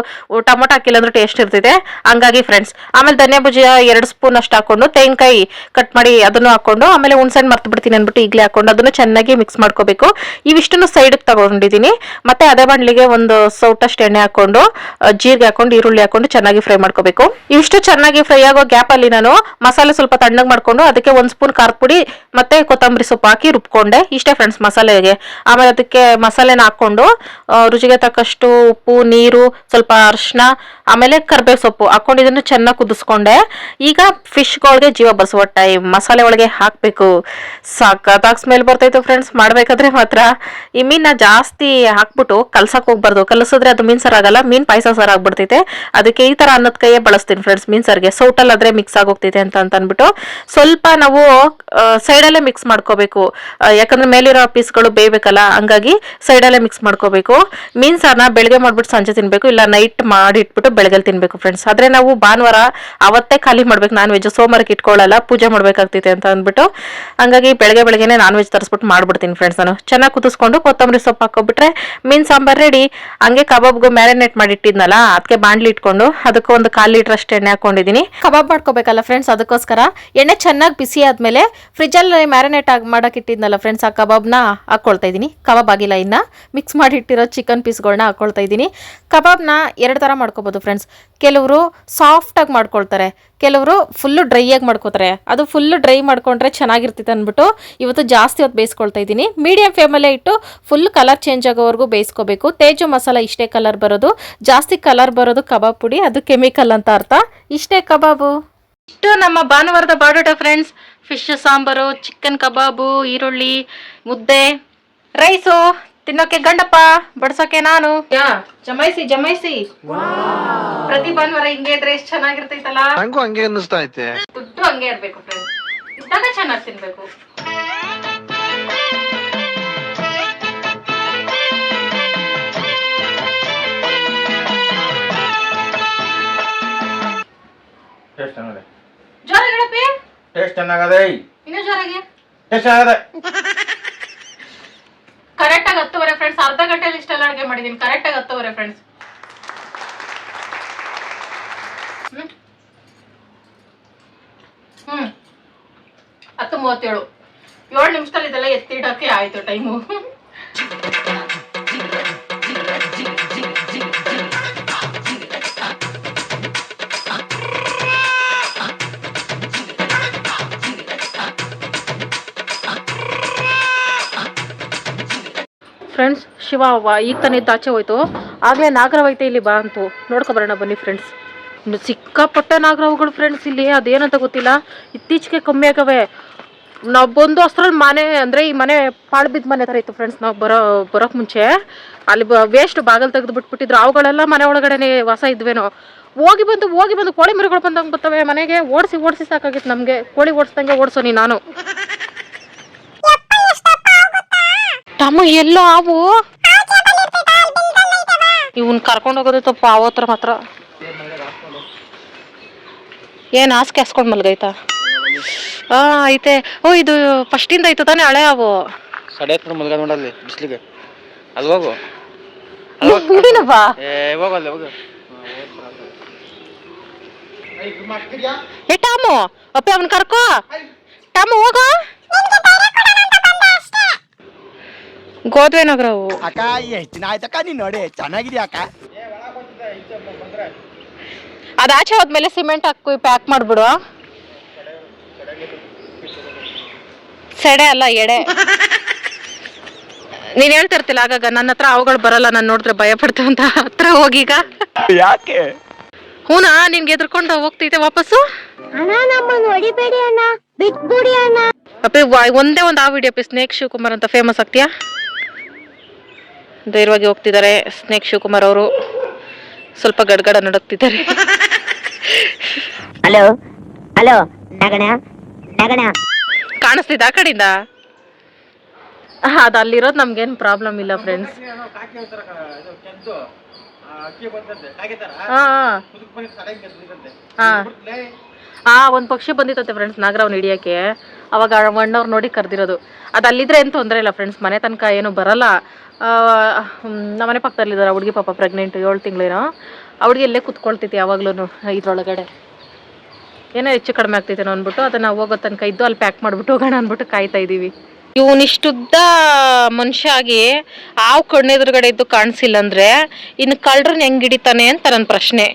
ಟೊಮೊಟೊ ಹಾಕಿಲ್ಲ ಅಂದ್ರೆ ಟೇಸ್ಟ್ ಇರ್ತಿದೆ ಹಂಗಾಗಿ ಫ್ರೆಂಡ್ಸ್ ಆಮೇಲೆ ಧನಿಯಾ ಭುಜಿಯ ಎರಡು ಸ್ಪೂನ್ ಅಷ್ಟು ಹಾಕೊಂಡು ತೆಂಗಿನಕಾಯಿ ಕಟ್ ಮಾಡಿ ಅದನ್ನು ಹಾಕೊಂಡು ಆಮೇಲೆ ಹುಣ್ಸೆಹಣ್ಣು ಮರ್ತು ಬಿಡ್ತೀನಿ ಅಂದ್ಬಿಟ್ಟು ಈಗಲೇ ಹಾಕೊಂಡು ಅದನ್ನು ಚೆನ್ನಾಗಿ ಮಿಕ್ಸ್ ಮಾಡ್ಕೋಬೇಕು. ಇವಿಷ್ಟನ್ನು ಸೈಡ್ಗೆ ತಗೊಂಡಿದ್ದೀನಿ. ಮತ್ತೆ ಅದೇ ಬಾಣಲಿಗೆ ಒಂದು ಸೌಟಷ್ಟು ಎಣ್ಣೆ ಹಾಕೊಂಡು ಜೀರಿಗೆ ಹಾಕೊಂಡು ಈರುಳ್ಳಿ ಹಾಕೊಂಡು ಚೆನ್ನಾಗಿ ಫ್ರೈ ಮಾಡ್ಕೋಬೇಕು. ಇವಿಷ್ಟು ಚೆನ್ನಾಗಿ ಫ್ರೈ ಆಗೋ ಗ್ಯಾಪ್ ಅಲ್ಲಿ ನಾನು ಮಸಾಲೆ ಸ್ವಲ್ಪ ತಣ್ಣಗೆ ಮಾಡ್ಕೊಂಡು ಅದಕ್ಕೆ ಒಂದು ಸ್ಪೂನ್ ಖಾರದ ಪುಡಿ ಮತ್ತೆ ಕೊತ್ತಂಬರಿ ಸೊಪ್ಪು ಹಾಕಿ ರುಬ್ಕೊಂಡೆ. ಇಷ್ಟೇ ಫ್ರೆಂಡ್ಸ್ ಮಸಾಲೆಗೆ. ಆಮೇಲೆ ಅದಕ್ಕೆ ಮಸಾಲೆನ ಹಾಕೊಂಡು ರುಚಿಗೆ ತಕ್ಕಷ್ಟು ಉಪ್ಪು, ನೀರು, ಸ್ವಲ್ಪ ಅರಿಶಿನ ಆಮೇಲೆ ಕರ್ಬೇವು ಸೊಪ್ಪು ಹಾಕೊಂಡು ಇದನ್ನು ಚೆನ್ನಾಗಿ ಕುದಿಸ್ಕೊಂಡೆ. ಈಗ ಫಿಶ್ಗಳಿಗೆ ಜೀವ ಬಸುವ ಟೈಮ್ ಮಸಾಲೆ ಒಳಗೆ ಹಾಕಬೇಕು. ಸಖತ್ತಾಗಿ ಸ್ಮೆಲ್ ಬರ್ತೈತೆ ಫ್ರೆಂಡ್ಸ್ ಮಾಡಬೇಕಾದ್ರೆ ಮಾತ್ರ ಈ ಮೀನ ಜಾಸ್ತಿ ಹಾಕ್ಬಿಟ್ಟು ಕಲ್ಸಕ್ಕೆ ಹೋಗ್ಬಾರ್ದು. ಕಲಸಿದ್ರೆ ಅದು ಮೀನ್ ಸಾರು ಆಗಲ್ಲ, ಮೀನ್ ಪಾಯಸ ಸಾರು ಆಗ್ಬಿಡ್ತೈತೆ. ಅದಕ್ಕೆ ಈ ತರ ಅನ್ನದ ಕೈಯೇ ಬಳಸ್ತೀನಿ ಫ್ರೆಂಡ್ಸ್ ಮೀನ್ ಸಾರಿಗೆ ಸೌಟಲ್ ಆದ್ರೆ ಮಿಕ್ಸ್ ಆಗೋಗ್ತೈತೆ ಅಂತ ಅಂತ ಅಂದ್ಬಿಟ್ಟು ಸ್ವಲ್ಪ ನಾವು ಸೈಡಲ್ಲೇ ಮಿಕ್ಸ್ ಮಾಡ್ಕೋಬೇಕು. ಯಾಕಂದ್ರೆ ಮೇಲಿರೋ ಪೀಸ್ಗಳು ಬೇಯಬೇಕಲ್ಲ, ಹಂಗಾಗಿ ಸೈಡಲ್ಲೇ ಮಿಕ್ಸ್ ಮಾಡ್ಕೋಬೇಕು. ಮೀನ್ ಸಾರನ್ನ ಬೆಳಗ್ಗೆ ಮಾಡಿಬಿಟ್ಟು ಸಂಜೆ ತಿನ್ನಬೇಕು ಇಲ್ಲ ನೈಟ್ ಮಾಡಿ ಇಟ್ಬಿಟ್ಟು ಬೆಳಗ್ಗೆ ತಿನ್ನಬೇಕು ಫ್ರೆಂಡ್ಸ್ ಆದ್ರೆ ನಾವು ಭಾನುವಾರ ಅವತ್ತೇ ಖಾಲಿ ಮಾಡ್ಬೇಕು ನಾನ್ ವೆಜ್ ಸೋಮವಾರಕ್ಕೆ ಇಟ್ಕೊಳ್ಳಲ್ಲ. ಪೂಜೆ ಮಾಡ್ಬೇಕಾಗ್ತೈತೆ ಅಂತ ಅಂದ್ಬಿಟ್ಟು ಹಂಗಾಗಿ ಬೆಳಗ್ಗೆ ಬೆಳಗ್ಗೆನೆ ನಾನ್ ವೆಜ್ ತರಿಸ್ಬಿಟ್ಟು ಮಾಡ್ಬಿಡ್ತೀನಿ ಫ್ರೆಂಡ್ಸ್ ನಾನು ಚೆನ್ನಾಗಿ ಕುದಿಸ್ಕೊಂಡು ಕೊತ್ತಂಬರಿ ಸೊಪ್ಪು ಹಾಕೊಬಿಟ್ರೆ ಮೀನ್ ಸಾಂಬಾರ್ ರೆಡಿ ಹಂಗೆ ಕಬಾಬ್ಗೂ ಮ್ಯಾರಿನೇಟ್ ಮಾಡಿ ಇಟ್ಟಿದ್ನಲ್ಲ ಅದಕ್ಕೆ ಬಾಂಡ್ಲಿ ಇಟ್ಕೊಂಡು ಅದಕ್ಕೆ ಒಂದು ಕಾಲು ಲೀಟರ್ ಅಷ್ಟು ಎಣ್ಣೆ ಹಾಕೊಂಡಿದ್ದೀನಿ ಕಬಾಬ್ ಮಾಡ್ಕೋಬೇಕಲ್ಲ ಫ್ರೆಂಡ್ಸ್ ಅದಕ್ಕೋಸ್ಕರ ಎಣ್ಣೆ ಚೆನ್ನಾಗಿ ಬಿಸಿ ಆದ್ಮೇಲೆ ಫ್ರಿಜ್ಜಲ್ಲಿ ಮ್ಯಾರಿನೇಟ್ ಆಗಿ ಮಾಡಕ್ ಇಟ್ಟಿದ್ನಲ್ಲ ಫ್ರೆಂಡ್ಸ್ ಆ ಕಬಾಬ್ನ ಹಾಕೊಳ್ತಾ ಇದ್ದೀನಿ ಕಬಾಬ್ ಆಗಿಲ್ಲ ಇನ್ನ ಮಿಕ್ಸ್ ಮಾಡಿ ಇಟ್ಟಿರೋ ಚಿಕನ್ ಪೀಸ್ಗಳನ್ನ ಹಾಕೊಳ್ತಾ ಇದ್ದೀನಿ ಕಬಾಬ್ನ ಎರಡು ಥರ ಮಾಡ್ಕೋಬೋದು ಫ್ರೆಂಡ್ಸ್ ಕೆಲವರು ಸಾಫ್ಟಾಗಿ ಮಾಡ್ಕೊಳ್ತಾರೆ ಕೆಲವರು ಫುಲ್ಲು ಡ್ರೈ ಆಗಿ ಮಾಡ್ಕೋತಾರೆ. ಅದು ಫುಲ್ಲು ಡ್ರೈ ಮಾಡ್ಕೊಂಡ್ರೆ ಚೆನ್ನಾಗಿರ್ತಿತ್ತು ಅಂದ್ಬಿಟ್ಟು ಇವತ್ತು ಜಾಸ್ತಿ ಹೊತ್ತು ಬೇಯಿಸ್ಕೊಳ್ತಾ ಇದ್ದೀನಿ. ಮೀಡಿಯಂ ಫ್ಲೇಮಲ್ಲೇ ಇಟ್ಟು ಫುಲ್ ಕಲರ್ ಚೇಂಜ್ ಆಗೋವರೆಗೂ ಬೇಯಿಸ್ಕೋಬೇಕು. ತೇಜು ಮಸಾಲ ಇಷ್ಟೇ ಕಲರ್ ಬರೋದು. ಜಾಸ್ತಿ ಕಲರ್ ಬರೋದು ಕಬಾಬ್ ಪುಡಿ, ಅದು ಕೆಮಿಕಲ್ ಅಂತ ಅರ್ಥ. ಇಷ್ಟೇ ಕಬಾಬು. ಇಷ್ಟು ನಮ್ಮ ಭಾನುವಾರದ ಬಾಡೋಟ ಫ್ರೆಂಡ್ಸ್ ಫಿಶ್ ಸಾಂಬಾರು ಚಿಕನ್ ಕಬಾಬು, ಈರುಳ್ಳಿ, ಮುದ್ದೆ ರೈಸು ತಿನ್ನೋಕೆ ಗಂಡಪ್ಪ ಬಡ್ಸೋಕೆ ನಾನು. ಯಾ ಜಮಾಯಿಸಿ ಜಮಾಯಿಸಿ. ಪ್ರತಿ ಭಾನುವಾರ ಹಿಂಗೆ ಇದ್ರೆ ಎಷ್ಟು ಚೆನ್ನಾಗಿರ್ತೈತಲ್ಲ. ನಂಗೂ ಹಂಗೆ ಅನ್ನಿಸ್ತಾ ಐತೆ. ದುಡ್ಡು ಹಂಗೆ ಇರ್ಬೇಕು ಫ್ರೆಂಡ್ ಇದ್ದಾಗ ಚೆನ್ನಾಗಿ ತಿನ್ಬೇಕು. ಟೇಸ್ಟ್ ಚೆನ್ನಾಗಿದೆ. ಜೋರ ಹೇಳಪ್ಪಿ. ಟೇಸ್ಟ್ ಚೆನ್ನಾಗದೆ. ಇನ್ನೂ ಜೋರಾಗಿ. ಟೇಸ್ಟ್ ಚೆನ್ನಾಗದೆ ಕರೆಕ್ಟ್ ಆಗಿ ಹತ್ತುವರೆ ಫ್ರೆಂಡ್ಸ್ ಅರ್ಧ ಗಂಟೆಲಿ ಇಷ್ಟೆಲ್ಲ ಅಡುಗೆ ಮಾಡಿದೀನಿ ಕರೆಕ್ಟ್ ಆಗಿ ಹತ್ತುವರೆ ಫ್ರೆಂಡ್ಸ್ ಹ್ಮ್? ಹ್ಮ್. ಹತ್ತು ಮೂವತ್ತೇಳು. ಏಳು ನಿಮಿಷದಲ್ಲಿ ಇದೆಲ್ಲ ಎತ್ತಿಡಕ್ಕೆ ಆಯ್ತು ಟೈಮು ಫ್ರೆಂಡ್ಸ್ ಶಿವ ಅವ್ವ ಈಗ ತಾನೇ ಆಚೆ ಹೋಯ್ತು. ಆಗಲೇ ನಾಗರವೈತೆ ಇಲ್ಲಿ ಬಾ ಅಂತು. ನೋಡ್ಕೊಬರೋಣ ಬನ್ನಿ ಫ್ರೆಂಡ್ಸ್ ಸಿಕ್ಕಾಪಟ್ಟೆ ನಾಗರವುಗಳು ಫ್ರೆಂಡ್ಸ್ ಇಲ್ಲಿ, ಅದೇನಂತ ಗೊತ್ತಿಲ್ಲ. ಇತ್ತೀಚೆಗೆ ಕಮ್ಮಿ ಆಗವೆ. ನಾವು ಬಂದು ಅಷ್ಟರಲ್ಲಿ ಮನೆ, ಅಂದರೆ ಈ ಮನೆ ಪಾಳು ಬಿದ್ದ ಮನೆ ಥರ ಇತ್ತು ಫ್ರೆಂಡ್ಸ್ ನಾವು ಬರೋ ಬರೋಕ್ಕೆ ಮುಂಚೆ. ಅಲ್ಲಿ ವೇಸ್ಟ್ ಬಾಗಲ್ ತೆಗೆದು ಬಿಟ್ಬಿಟ್ಟಿದ್ರು. ಅವುಗಳೆಲ್ಲ ಮನೆ ಒಳಗಡೆನೆ ವಾಸ ಇದ್ವೇನೋ. ಹೋಗಿ ಬಂದು ಹೋಗಿ ಬಂದು ಕೋಳಿ ಮರಿಗಳು ಬಂದಂಗೆ ಬರ್ತವೆ ಮನೆಗೆ ಓಡಿಸಿ ಓಡಿಸಿ ಸಾಕಾಗಿತ್ತು ನಮಗೆ. ಕೋಳಿ ಓಡಿಸ್ದಂಗೆ ಓಡಿಸೋನಿ ನಾನು. ತಮ್ಮ ಎಲ್ಲೋ ಅವು? ಇವನ್ ಕರ್ಕೊಂಡು ಹೋಗೋದೈತಪ್ಪ ತಪ್ಪ ಅವ ಹತ್ರ ಮಾತ್ರ. ಏನ್ ಹಾಸಿಗೆ ಹಾಸ್ಕೊಂಡ್ ಮಲ್ಗೈತಾ? ಹಾ ಐತೆ. ಓ ಇದು ಫಸ್ಟಿಂದ ಐತ ತಾನೆ ಹಳೆ ಅವು. ಸಡೆ ಹತ್ರ ಮಲ್ಗ ನೋಡಲ್ಲಿ ಬಿಸ್ಲಿಗೆ. ಅಲ್ಲಿ ಹೋಗು. ಏ ಟಾಮು ಅಪ್ಪ ಅವನ್ ಕರ್ಕೋ. ಟಾಮು ಹೋಗ. ಗೋದ್ವೆ ನಗರ ಅವು ಅಕ್ಕ ಎಷ್ಟು ದಿನ ಆಯ್ತಕ್ಕ? ನೀನ್ ನೋಡಿ ಚೆನ್ನಾಗಿದ್ಯಾ ಅಕ್ಕ? ಅದಾಚೆ ಆಚೆ ಹೋದ್ಮೇಲೆ ಸಿಮೆಂಟ್ ಹಾಕು ಪ್ಯಾಕ್ ಮಾಡ್ಬಿಡು. ಸೆಡೆ ಅಲ್ಲ ಎಡೆ. ನೀನ್ ಹೇಳ್ತಿರ್ತಿಲ್ಲ ಆಗಾಗ ನನ್ನ ಹತ್ರ ಅವುಗಳು ಬರಲ್ಲ ನಾನು ನೋಡಿದ್ರೆ ಭಯ ಪಡ್ತಾವಂತ ಹತ್ರ ಹೋಗೀಗ ಯಾಕೆ? ಹೂನಾ ನಿನ್ಗೆ ಎದ್ರಕೊಂಡು ಹೋಗ್ತೈತೆ ವಾಪಸ್ಸು? ಅಣ್ಣ ನಮ್ಮನ್ನು ಹೊಡಿಬೇಡಿ ಅಣ್ಣ ಬಿಟ್ಬಿಡಿ ಅಣ್ಣ. ಅಪ್ಪಿ ವಾ- ಒಂದೇ ಒಂದು ಆ ವಿಡಿಯೋ ಅಪ್ಪಿ ಸ್ನೇಕ್ ಶಿವಕುಮಾರ್ ಅಂತ ಫೇಮಸ್ ಆಗ್ತೀಯಾ? ಧೈರ್ಯವಾಗಿ ಹೋಗ್ತಿದ್ದಾರೆ. ಸ್ನೇಕ್ ಶಿವಕುಮಾರ್ ಅವರು ಸ್ವಲ್ಪ ಗಡ್ಗಡ ನಡಕ್ತಿದ್ದಾರೆ. ಹಲೋ ಹಲೋ ನಗಣ ನಗಣ ಕಾಣಿಸ್ತಿದ್ದ ಆ ಕಡೆಯಿಂದ? ಅದು ಅಲ್ಲಿರೋದು ನಮ್ಗೇನು ಪ್ರಾಬ್ಲಮ್ ಇಲ್ಲ ಫ್ರೆಂಡ್ಸ್ ಹಾ ಒಂದು ಪಕ್ಷಿ ಬಂದಿತ್ತಂತೆ ಫ್ರೆಂಡ್ಸ್ ನಾಗರಾವ್ನ ಹಿಡಿಯಕ್ಕೆ ಅವಾಗ ಅಣ್ಣವ್ರು ನೋಡಿ ಕರೆದಿರೋದು. ಅದಲ್ಲಿದ್ರೆ ಅಲ್ಲಿದ್ರೆ ಏನು ತೊಂದರೆ ಇಲ್ಲ ಫ್ರೆಂಡ್ಸ್ ಮನೆ ತನಕ ಏನು ಬರಲ್ಲ. ಆ, ಹ್ಮ್, ನಮ್ಮ ಮನೆ ಪಕ್ಕದಲ್ಲಿದ್ದಾರೆ ಹುಡುಗಿ ಪಾಪ ಪ್ರೆಗ್ನೆಂಟ್ ಏಳು ತಿಂಗಳೇನೋ. ಅವಳಿಗೆ ಎಲ್ಲೇ ಕುತ್ಕೊಳ್ತೈತಿ ಯಾವಾಗ್ಲೂ ಇದ್ರೊಳಗಡೆ. ಏನೋ ಹೆಚ್ಚು ಕಡಿಮೆ ಆಗ್ತೈತೇನೋ ಅಂದ್ಬಿಟ್ಟು ಅದನ್ನು ಹೋಗೋ ತನಕ ಇದ್ದು ಅಲ್ಲಿ ಪ್ಯಾಕ್ ಮಾಡಿಬಿಟ್ಟು ಹೋಗೋಣ ಅಂದ್ಬಿಟ್ಟು ಕಾಯ್ತಾ ಇದ್ದೀವಿ ಇವನಿಷ್ಟುದ್ದ ಮನುಷ್ಯ ಆಗಿ ಆವು ಕಣ್ಣೆದುರುಗಡೆ ಇದ್ದು ಕಾಣಿಸಿಲ್ಲ ಅಂದ್ರೆ ಇನ್ನು ಕಳ್ಳರನ್ನ ಹೆಂಗ್ ಹಿಡಿತಾನೆ ಅಂತ ನನ್ನ ಪ್ರಶ್ನೆ.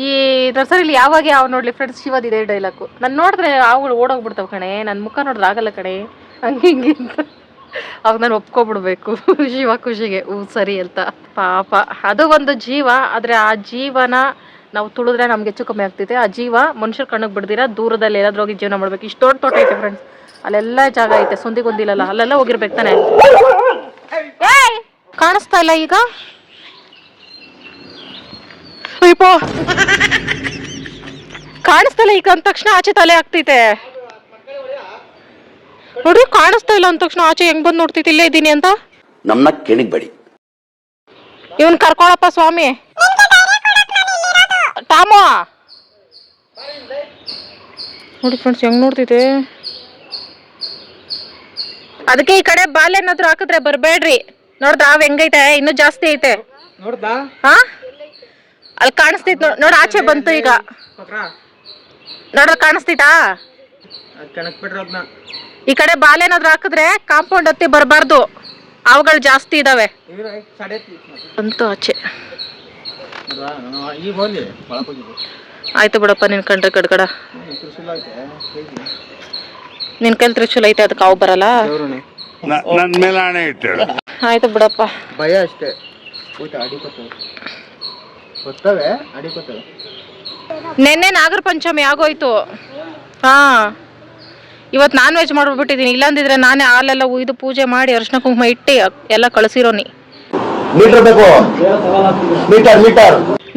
ಈ ನರ್ಸರಿಲಿ ಯಾವಾಗ ಯಾವ ನೋಡ್ಲಿ ಫ್ರೆಂಡ್ಸ್ ಶಿವದ್ ಇದೆ ಡೈಲಾಗು ನಾನು ನೋಡಿದ್ರೆ ಹಾವುಗಳು ಓಡೋಗ್ಬಿಡ್ತಾವೆ ಕಣೆ ನನ್ನ ಮುಖ ನೋಡಿದ್ರೆ ಆಗಲ್ಲ ಕಣೆ. ಹಂಗೆ ಹಿಂಗೆ ಅವಾಗ ನಾನು ಒಪ್ಕೊಬಿಡ್ಬೇಕು. ಶಿವ ಖುಷಿಗೆ ಹ್ಞೂ ಸರಿ ಅಂತ. ಪಾಪ. ಅದು ಒಂದು ಜೀವ ಆದರೆ ಆ ಜೀವನ ನಾವು ತುಳಿದ್ರೆ ನಮ್ಗೆ ಹೆಚ್ಚು ಕಮ್ಮಿ ಆಗ್ತೈತೆ. ಆ ಜೀವ ಮನುಷ್ಯರ ಕಣ್ಣಿಗೆ ಬಿಡ್ದಿರ ದೂರದಲ್ಲಿ ಏನಾದ್ರೂ ಹೋಗಿ ಜೀವನ ಮಾಡ್ಬೇಕು. ಇಷ್ಟೊಂದು ದೊಡ್ಡ ತೋಟ ಐತೆ ಫ್ರೆಂಡ್ಸ್ ಅಲ್ಲೆಲ್ಲ ಜಾಗ ಐತೆ ಸಂದಿಗೊಂದಿಲ್ಲಲ್ಲ ಅಲ್ಲೆಲ್ಲ ಹೋಗಿರ್ಬೇಕು ತಾನೆ! ಕಾಣಿಸ್ತಾ ಇಲ್ಲ ಈಗ? ಕಾಣಿಸ್ತಾ ಇಲ್ಲ ಈಗ? ಅಂದ ತಕ್ಷಣ ಆಚೆ ತಲೆ ಆಗ್ತೈತೆ ನೋಡಿ ಕಾಣಿಸ್ತಾ ಇಲ್ಲ ಅಂದ ತಕ್ಷಣ ಆಚೆ ಹೆಂಗ್ ಬಂದ್ ನೋಡ್ತಿತ್ತು ಇಲ್ಲೇ ಇದ್ದೀನಿ ಅಂತ? ನಮ್ಮನ್ನ ಕೆಣಿಗ್ಬೇಡಿ ಇವನ್ ಕರ್ಕೊಳಪ್ಪ ಸ್ವಾಮಿ. ಟಾಮೋ. ನೋಡಿ ಫ್ರೆಂಡ್ಸ್ ಹೆಂಗ್ ನೋಡ್ತೈತೆ ಅದಕ್ಕೆ ಈ ಕಡೆ ಬಾಲ್ ಏನಾದ್ರು ಹಾಕಿದ್ರೆ ಬರ್ಬೇಡ್ರಿ. ನೋಡ್ದ ಅವ್ ಹೆಂಗೈತೆ? ಇನ್ನೂ ಜಾಸ್ತಿ ಐತೆ. ನೋಡ್ದಾ? ಹಾ? ಅಲ್ಲಿ ಕಾಣಿಸ್ತೈತ್ ನೋಡ್ ನೋಡ್ ಆಚೆ ಬಂತು ಈಗ. ನೋಡ್ರ ಕಾಣಿಸ್ತೈತಾ ಕಣಕ್ ಬಿಡ್ರ ಈ ಕಡೆ ಬಾಲ್ ಏನಾದ್ರು ಹಾಕಿದ್ರೆ ಕಾಂಪೌಂಡ್ ಹತ್ತಿ ಬರಬಾರ್ದು. ಅವುಗಳು ಜಾಸ್ತಿ ಇದಾವೆ. ಅಂತೂ ಆಚೆ. ಆಯ್ತು ಬಿಡಪ್ಪ ನಿನ್ ಕಂಡ್ರೆ ಕೈಗೆ ನಿನ್ ಕೈಲಿ ತ್ರಿಶೂಲ ಐತೆ ಅದಕ್ಕೆ ಅವು ಬರಲ್ಲ. ಆಯ್ತು ಬಿಡಪ್ಪ. ಭಯ ಅಷ್ಟೇ. ನಿನ್ನೆ ನಾಗರ ಪಂಚಮಿ ಆಗೋಯ್ತು. ಹಾ. ಇವತ್ತು ನಾನ್ ವೆಜ್ ಮಾಡ್ಬಿಟ್ಟಿದ್ದೀನಿ ಇಲ್ಲಾಂದಿದ್ರೆ ನಾನೇ ಹಾಲೆಲ್ಲ ಉಯ್ದು ಪೂಜೆ ಮಾಡಿ ಅರ್ಶಿನ ಕುಂಕುಮ ಇಟ್ಟು ಎಲ್ಲ ಕಳಿಸಿರೋನಿ ಮೀಟರ್ ಬೇಕು. Meter meter.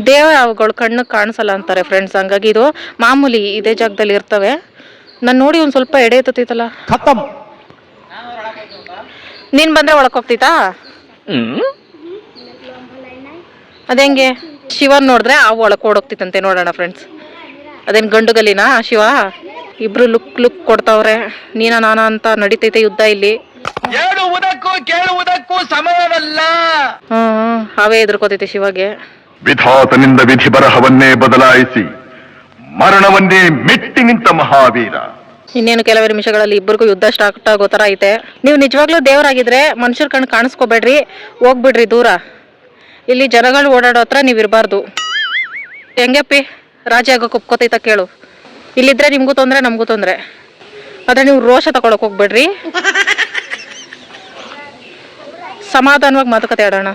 ದೇವಗಳು ಕಣ್ಣು ಕಾಣಿಸಲ್ಲ ಅಂತಾರೆ ಫ್ರೆಂಡ್ಸ್ ಹಂಗಾಗಿ ಇದು ಮಾಮೂಲಿ ಇದೇ ಜಾಗದಲ್ಲಿ ಇರ್ತವೆ. ನಾನು ನೋಡಿ ಒಂದು ಸ್ವಲ್ಪ ಎಡೆ ಎತ್ತೈತಲ್ಲ ಖತಮ್ ನೀನ್ ಬಂದ್ರೆ ಒಳಕ್ ಹೋಗ್ತೈತಾ ಅದೇಂಗೆ ಶಿವನ್ ನೋಡಿದ್ರೆ ಆ ಒಳಕ್ ಓಡೋಗ್ತಿತ್ತಂತೆ ನೋಡೋಣ ಫ್ರೆಂಡ್ಸ್ ಅದೇನ್ ಗಂಡು ಗಲಿನಾ ಶಿವ? ಇಬ್ರು ಲುಕ್ ಲುಕ್ ಕೊಡ್ತಾವ್ರೆ. ನೀನ ನಾನ ಅಂತ ನಡೀತೈತೆ ಯುದ್ಧ ಇಲ್ಲಿ. ಹೇಳುವುದಕ್ಕೂ ಕೇಳುವುದಕ್ಕೂ ಸಮಯವಲ್ಲ. ಹ್ಮ್ ಹಾವೇ ಎದುರ್ಕೋತೈತೆ ಶಿವಗೆ. ವಿಧಾತನಿಂದ ವಿಧಿ ಬರಹವನ್ನೇ ಬದಲಾಯಿಸಿ ಮರಣವನ್ನೇ ಮೆಟ್ಟಿ ನಿಂತ ಮಹಾವೀರ. ಇನ್ನೇನು ಕೆಲವೇ ನಿಮಿಷಗಳಲ್ಲಿ ಇಬ್ಬರಿಗೂ ಯುದ್ಧ ಸ್ಟಾರ್ಟ್ ಆಗೋ ತರ ಐತೆ. ನೀವು ನಿಜವಾಗ್ಲೂ ದೇವರಾಗಿದ್ರೆ ಮನುಷ್ಯರ ಕಣ್ ಕಾಣಿಸ್ಕೋಬೇಡ್ರಿ ಹೋಗ್ಬಿಡ್ರಿ ದೂರ. ಇಲ್ಲಿ ಜನಗಳು ಓಡಾಡೋ ಹತ್ರ ನೀವು ಇರಬಾರ್ದು ಹೆಂಗಪ್ಪಿ ರಾಜ ಆಗೋ ಕುಪ್ಕೋತೈತ ಕೇಳು. ಇಲ್ಲಿದ್ರೆ ನಿಮಗೂ ತೊಂದರೆ ನಮಗೂ ತೊಂದರೆ. ಆದರೆ ನೀವು ರೋಷ ತಗೊಳಕ್ ಹೋಗ್ಬೇಡ್ರಿ. ಸಮಾಧಾನವಾಗಿ ಮಾತುಕತೆ ಆಡೋಣ.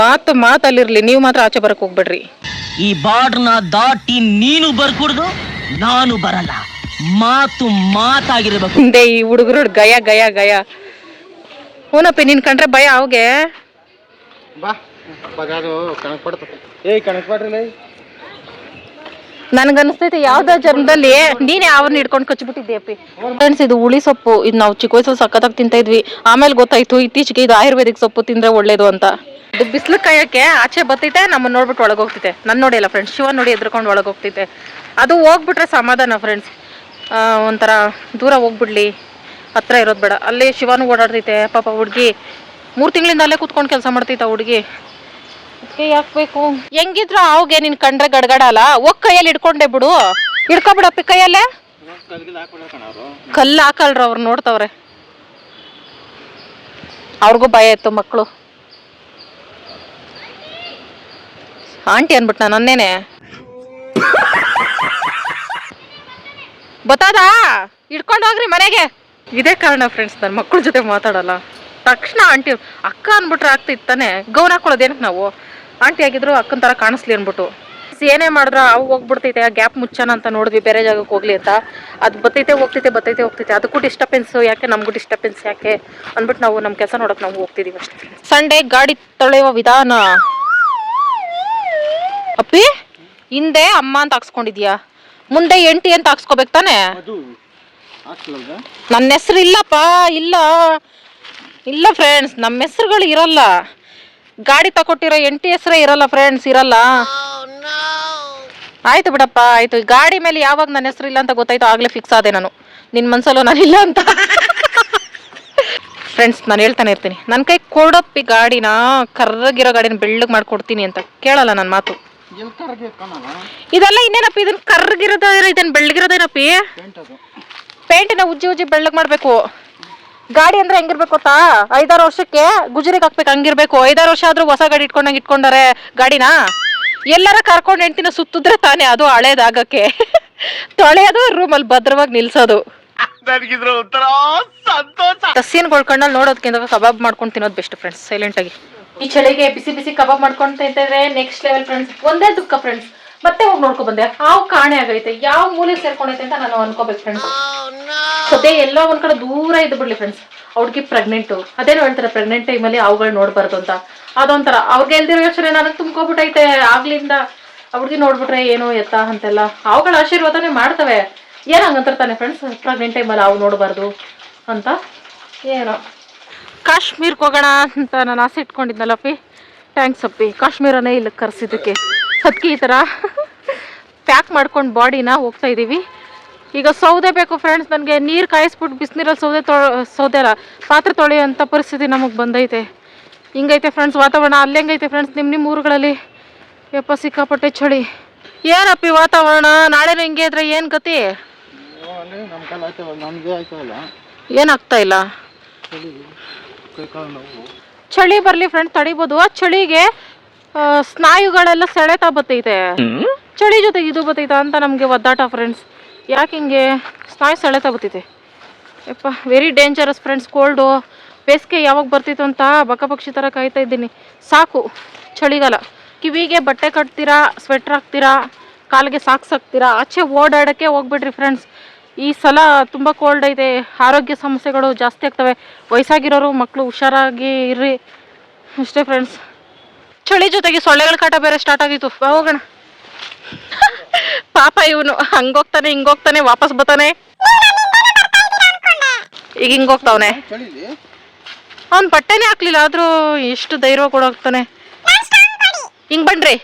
ಮಾತು ಮಾತಲ್ಲಿರ್ಲಿ ನೀವು ಮಾತ್ರ ಆಚೆ ಬರಕ್ ಹೋಗ್ಬೇಡ್ರಿ. ಈ ಬಾರ್ಡ್ನ ದಾಟಿ ನೀನು ಬರ್ಕೂಡ್ದು ನಾನು ಬರಲ್ಲ. ಮಾತು ಮಾತಾಗಿರ್ಬೇಕು. ಹಿಂದೆ ಈ ಹುಡುಗರು ಗಯ ಗಯ ಗಯ. ಹೂನಪ್ಪಿ ನಿನ್ ಕಂಡ್ರೆ ಭಯ ಅವ್ಗೆ. ಬಾ ಬಗಾದು ಕಣಕ್ ಪಡ್ತ. ಏಯ್ ಕಣಕ್ ಪಡ್ರಿ ನನ್ಗನ್ಸ್ತೈತೆ ಯಾವ್ದೋ ಜನ್ಮದಲ್ಲಿ ನೀನೇ ಯಾವನ್ನ ಹಿಡ್ಕೊಂಡು ಕಚ್ಬಿಟ್ಟಿದ್ದೀಯಪ್ಪಿ. ಫ್ರೆಂಡ್ಸ್ ಇದು ಹುಳಿ ಸೊಪ್ಪು. ಇದು ನಾವು ಚಿಕ್ಕ ವಯಸ್ಸಲ್ಲಿ ಸಖತ್ತಾಗಿ ತಿಂತಾ ಇದ್ವಿ. ಆಮೇಲೆ ಗೊತ್ತಾಯ್ತು, ಇತ್ತೀಚೆಗೆ ಇದು ಆಯುರ್ವೇದಿಕ್ ಸೊಪ್ಪು ತಿಂದ್ರೆ ಒಳ್ಳೇದು ಅಂತ. ಇದು ಬಿಸಿಲು ಕಾಯಕ್ಕೆ ಆಚೆ ಬತ್ತೈತೆ ನಮ್ಮನ್ನ ನೋಡ್ಬಿಟ್ಟು ಒಳಗೆ ಹೋಗ್ತೈತೆ ನನ್ ನೋಡಿಲ್ಲ ಫ್ರೆಂಡ್ಸ್ ಶಿವ ನೋಡಿ ಎದ್ರಕೊಂಡು ಒಳಗೆ ಹೋಗ್ತೈತೆ ಅದು ಹೋಗ್ಬಿಟ್ರೆ ಸಮಾಧಾನ ಫ್ರೆಂಡ್ಸ್ ಒಂಥರ ದೂರ ಹೋಗ್ಬಿಡ್ಲಿ. ಹತ್ರ ಇರೋದು ಬೇಡ. ಅಲ್ಲಿ ಶಿವನು ಓಡಾಡ್ತೈತೆ ಪಾಪ ಹುಡುಗಿ. ಮೂರು ತಿಂಗಳಿಂದ ಅಲ್ಲೇ ಕೂತ್ಕೊಂಡು ಕೆಲಸ ಮಾಡ್ತೈತೆ ಹುಡುಗಿ. ಅದಕ್ಕೆ ಯಾಕೆ ಬೇಕು ಹೆಂಗಿದ್ರು ಅವ್ಗೆ ನಿನ್ ಕಂಡ್ರೆ ಗಡ್ಗಡಲ್ಲ. ಹೋಗ್ ಕೈಯಲ್ಲಿ ಇಡ್ಕೊಂಡೆ ಬಿಡು. ಹಿಡ್ಕೊಬಿಡಪ್ಪಿ ಕೈಯಲ್ಲೇ. ಕಲ್ಲು ಹಾಕಲ್ರ ಅವ್ರು ನೋಡ್ತವ್ರೆ. ಅವ್ರಿಗೂ ಭಯ ಇತ್ತು ಮಕ್ಕಳು ಆಂಟಿ ಅನ್ಬಿಟ್ ನನ್ನೇನೆ? ಬತ್ತಾದಾ? ಹಿಡ್ಕೊಂಡು ಹೋಗ್ರಿ ಮನೆಗೆ. ಇದೇ ಕಾರಣ ಫ್ರೆಂಡ್ಸ್ ನನ್ನ ಮಕ್ಕಳ ಜೊತೆ ಮಾತಾಡಲ್ಲ. ತಕ್ಷಣ ಆಂಟಿ ಅಕ್ಕ ಅನ್ಬಿಟ್ರೆ ಆಗ್ತಿತ್ತು ತಾನೆ. ಗೌನ್ ಹಾಕೊಳ್ಳೋದೇನಕ್ಕೆ ನಾವು? ಆಂಟಿ ಆಗಿದ್ರು ಅಕ್ಕನ ಥರ ಕಾಣಿಸ್ಲಿ ಅನ್ಬಿಟ್ಟು ಏನೇ ಮಾಡಿದ್ರು ಅವು ಹೋಗ್ಬಿಡ್ತೈತೆ ಆ ಗ್ಯಾಪ್ ಮುಚ್ಚಾನ ಅಂತ ನೋಡಿದ್ವಿ ಬೇರೆ ಜಾಗಕ್ಕೆ ಹೋಗ್ಲಿ ಅಂತ. ಅದು ಬತ್ತೈತೆ ಹೋಗ್ತೈತೆ ಬತ್ತೈತೆ ಹೋಗ್ತೈತೆ. ಅದಕ್ಕೂ ಡಿಸ್ಟರ್ಬೆನ್ಸ್ ಯಾಕೆ ನಮಗೂ ಡಿಸ್ಟರ್ಬೆನ್ಸ್ ಯಾಕೆ ಅಂದ್ಬಿಟ್ಟು ನಾವು ನಮ್ಮ ಕೆಲಸ ನೋಡೋಕೆ ನಾವು ಹೋಗ್ತಿದೀವಿ ಅಷ್ಟೇ. ಸಂಡೇ ಗಾಡಿ ತೊಳೆಯುವ ವಿಧಾನ. ಅಪ್ಪಿ ಹಿಂದೆ ಅಮ್ಮ ಅಂತ ಹಾಕ್ಸ್ಕೊಂಡಿದ್ಯಾ? ಮುಂದೆ ಎಂಟಿ ಅಂತ ಹಾಕ್ಸ್ಕೊಬೇಕು ತಾನೆ? ನನ್ನ ಹೆಸರು ಇಲ್ಲಪ್ಪ ಇಲ್ಲ. ಇಲ್ಲ ಫ್ರೆಂಡ್ಸ್ ನಮ್ಮ ಹೆಸರುಗಳು ಇರಲ್ಲ. ಗಾಡಿ ತಕೊಟ್ಟಿರೋ ಟಿ ಹೆಸರೇ ಇರಲ್ಲ ಫ್ರೆಂಡ್ಸ್ ಇರಲ್ಲ. ಆಯ್ತು ಬಿಡಪ್ಪ ಆಯ್ತು. ಗಾಡಿ ಮೇಲೆ ಯಾವಾಗ ನನ್ನ ಹೆಸರು ಇಲ್ಲ ಅಂತ ಗೊತ್ತಾಯ್ತು ಆಗ್ಲೇ ಫಿಕ್ಸ್ ಆದೆ ನಾನು. ನಿನ್ನ ಮನ್ಸಲ್ಲೂ ನಾನು ಇಲ್ಲ ಅಂತ. ಫ್ರೆಂಡ್ಸ್ ನಾನು ಹೇಳ್ತಾನೆ ಇರ್ತೀನಿ. ನನ್ನ ಕೈ ಕೊಡಪ್ಪಿ ಗಾಡಿನ ಕರ್ರಗಿರೋ ಗಾಡಿನ ಬೆಳ್ಳಗೆ ಮಾಡ್ಕೊಡ್ತೀನಿ ಅಂತ. ಕೇಳಲ್ಲ ನನ್ನ ಮಾತು. ಇದೆಲ್ಲ ಇನ್ನೇನಪ್ಪ ಇದನ್ನ ಕರ್ರಗಿರೋದ ಇದನ್ನ ಬೆಳ್ಳಗಿರೋದೇನಪ್ಪಿ? ಪೇಂಟಿನ ಉಜ್ಜಿ ಉಜ್ಜಿ ಬೆಳ್ಳಗ್ ಮಾಡ್ಬೇಕು. ಗಾಡಿ ಅಂದ್ರೆ ಹೆಂಗಿರ್ಬೇಕು ಗೊತ್ತಾ? ಐದಾರು ವರ್ಷಕ್ಕೆ ಗುಜರಿಗೆ ಹಾಕ್ಬೇಕು ಹಂಗಿರ್ಬೇಕು. ಐದಾರು ವರ್ಷ ಆದ್ರೂ ಹೊಸ ಗಾಡಿ ಇಟ್ಕೊಂಡಂಗೆ ಇಟ್ಕೊಂಡಾರೆ ಗಾಡಿನ? ಎಲ್ಲರ ಕರ್ಕೊಂಡು ಹೆಂಡ್ತಿನ ಸುತ್ತಿದ್ರೆ ತಾನೇ ಅದು ಹಳೇದಾಗಕ್ಕೆ. ತೊಳೆಯೋದು ರೂಮಲ್ಲಿ ಭದ್ರವಾಗಿ ನಿಲ್ಸೋದು. ಸಸ್ಯನ್ಗಳ ಕಣ್ಣಲ್ಲಿ ನೋಡೋದಕ್ಕಿಂತ ಕಬಾಬ್ ಮಾಡ್ಕೊಂಡು ತಿನ್ನೋದು ಬೆಸ್ಟ್ ಫ್ರೆಂಡ್ಸ್ ಸೈಲೆಂಟ್ ಆಗಿ. ಈ ಚಳಿಗೆ ಬಿಸಿ ಬಿಸಿ ಕಬಾಬ್ ಮಾಡ್ಕೊಂಡು ತಿಂತಿದ್ರೆ ನೆಕ್ಸ್ಟ್ ಲೆವೆಲ್ ಫ್ರೆಂಡ್ಸ್ ಒಂದೇ ದುಃಖ ಫ್ರೆಂಡ್ಸ್ ಮತ್ತೆ ಹೋಗಿ ನೋಡ್ಕೊ ಬಂದೆ. ಹಾವು ಕಾಣೆ ಆಗೈತೆ ಯಾವ ಮೂಲೆ ಸೇರ್ಕೊಂಡೈತೆ ಅಂತ ನಾನು ಅನ್ಕೋಬೇಕು ಫ್ರೆಂಡ್ಸ್ ಸದ್ಯ ಎಲ್ಲೋ ಒಂದ್ ಕಡೆ ದೂರ ಇದ್ದು ಬಿಡ್ಲಿ ಫ್ರೆಂಡ್ಸ್ ಅವ್ರಿಗೆ ಪ್ರೆಗ್ನೆಂಟ್ ಅದೇನೋ ಹೇಳ್ತಾರೆ ಪ್ರೆಗ್ನೆಂಟ್ ಟೈಮಲ್ಲಿ ಅವುಗಳು ನೋಡ್ಬಾರ್ದು ಅಂತ. ಅದೊಂಥರ ಅವ್ರಿಗೆ ಎಲ್ದಿರೋ ಯೋಚನೆ ನನಗೆ ತುಂಬ್ಕೊಬಿಟ್ಟೈತೆ ಆಗ್ಲಿಂದ ಅವ್ರಿಗೆ ನೋಡ್ಬಿಟ್ರೆ ಏನು ಎತ್ತ ಅಂತೆಲ್ಲ. ಅವುಗಳ ಆಶೀರ್ವಾದನೇ ಮಾಡ್ತವೆ. ಏನ್ ಹಂಗಂತಾರೆ ತಾನೆ ಫ್ರೆಂಡ್ಸ್ ಪ್ರೆಗ್ನೆಂಟ್ ಟೈಮಲ್ಲಿ ಅವು ನೋಡಬಾರ್ದು ಅಂತ. ಏನೋ. ಕಾಶ್ಮೀರ್ಗೆ ಹೋಗೋಣ ಅಂತ ನಾನು ಆಸೆ ಇಟ್ಕೊಂಡಿದ್ನಲ್ಲಪ್ಪಿ ಥ್ಯಾಂಕ್ಸ್ ಅಪ್ಪಿ. ಕಾಶ್ಮೀರನೇ ಇಲ್ಲಿ ಕರೆಸಿದ್ದಕ್ಕೆ. ಅದಕ್ಕೆ ಈ ಥರ ಪ್ಯಾಕ್ ಮಾಡ್ಕೊಂಡು ಬಾಡಿನ ಹೋಗ್ತಾ ಇದ್ದೀವಿ. ಈಗ ಸೌದೆ ಬೇಕು ಫ್ರೆಂಡ್ಸ್ ನನಗೆ ನೀರು ಕಾಯಿಸ್ಬಿಟ್ಟು ಬಿಸಿನೀರಲ್ಲಿ ಸೌದೆ ತೊ ಸೌದೆ ಅಲ್ಲ ಪಾತ್ರೆ ತೊಳೆಯೋಂಥ ಪರಿಸ್ಥಿತಿ ನಮಗೆ ಬಂದೈತೆ. ಹಿಂಗೈತೆ ಫ್ರೆಂಡ್ಸ್ ವಾತಾವರಣ ಅಲ್ಲಿ ಹೆಂಗೈತೆ ಫ್ರೆಂಡ್ಸ್ ನಿಮ್ಮ ನಿಮ್ಮ ಊರುಗಳಲ್ಲಿ? ಯಪ್ಪ ಸಿಕ್ಕಾಪಟ್ಟೆ ಚಳಿ. ಏನಪ್ಪಿ ವಾತಾವರಣ? ನಾಳೆನೂ ಹಿಂಗೆ ಇದ್ರೆ ಏನು ಗತಿ? ಏನಾಗ್ತಾ ಇಲ್ಲ? ಚಳಿ ಬರಲಿ ಫ್ರೆಂಡ್ಸ್ ತಡಿಬೋದು. ಆ ಚಳಿಗೆ ಸ್ನಾಯುಗಳೆಲ್ಲ ಸೆಳೆತ ಬತ್ತೈತೆ. ಚಳಿ ಜೊತೆ ಇದು ಬತ್ತೈತ ಅಂತ ನಮಗೆ ಒದ್ದಾಟ ಫ್ರೆಂಡ್ಸ್ ಯಾಕೆ ಹಿಂಗೆ ಸ್ನಾಯು ಸೆಳೆತ ಬತ್ತೈತೆ? ಯಪ್ಪ ವೆರಿ ಡೇಂಜರಸ್ ಫ್ರೆಂಡ್ಸ್ ಕೋಲ್ಡು ಬೇಸಿಗೆ ಯಾವಾಗ ಬರ್ತಿತ್ತು ಅಂತ ಬಕಪಕ್ಷಿ ಥರ ಕಾಯ್ತಾ ಇದ್ದೀನಿ. ಸಾಕು ಚಳಿಗಾಲ. ಕಿವಿಗೆ ಬಟ್ಟೆ ಕಟ್ತೀರಾ ಸ್ವೆಟ್ರ್ ಹಾಕ್ತೀರಾ ಕಾಲಿಗೆ ಸಾಕ್ಸ್ ಹಾಕ್ತೀರಾ ಆಚೆ ಓಡಾಡೋಕ್ಕೆ ಹೋಗ್ಬಿಡ್ರಿ ಫ್ರೆಂಡ್ಸ್ ಈ ಸಲ ತುಂಬ ಕೋಲ್ಡ್ ಐತೆ ಆರೋಗ್ಯ ಸಮಸ್ಯೆಗಳು ಜಾಸ್ತಿ ಆಗ್ತವೆ. ವಯಸ್ಸಾಗಿರೋರು ಮಕ್ಕಳು ಹುಷಾರಾಗಿ ಇರ್ರಿ. ಅಷ್ಟೇ ಫ್ರೆಂಡ್ಸ್ ಚಳಿ ಜೊತೆಗೆ ಸೊಳ್ಳೆಗಳ ಕಾಟ ಬೇರೆ ಸ್ಟಾರ್ಟ್ ಆಗಿತ್ತು. ಹೋಗೋಣ. ಪಾಪ ಇವನು ಹಂಗೋಗ್ತಾನೆ, ಹಿಂಗೋಗ್ತಾನೆ, ವಾಪಸ್ ಬರ್ತಾನೆ. ಈಗ ಹಿಂಗೋಗ್ತಾವನೆ. ಅವ್ನ್ ಬಟ್ಟೆನೇ ಹಾಕ್ಲಿಲ್ಲ, ಆದ್ರೂ ಎಷ್ಟು ಧೈರ್ಯ ಕೊಡೋಗ್ತಾನೆ. ಹಿಂಗ್ ಬನ್ರಿ.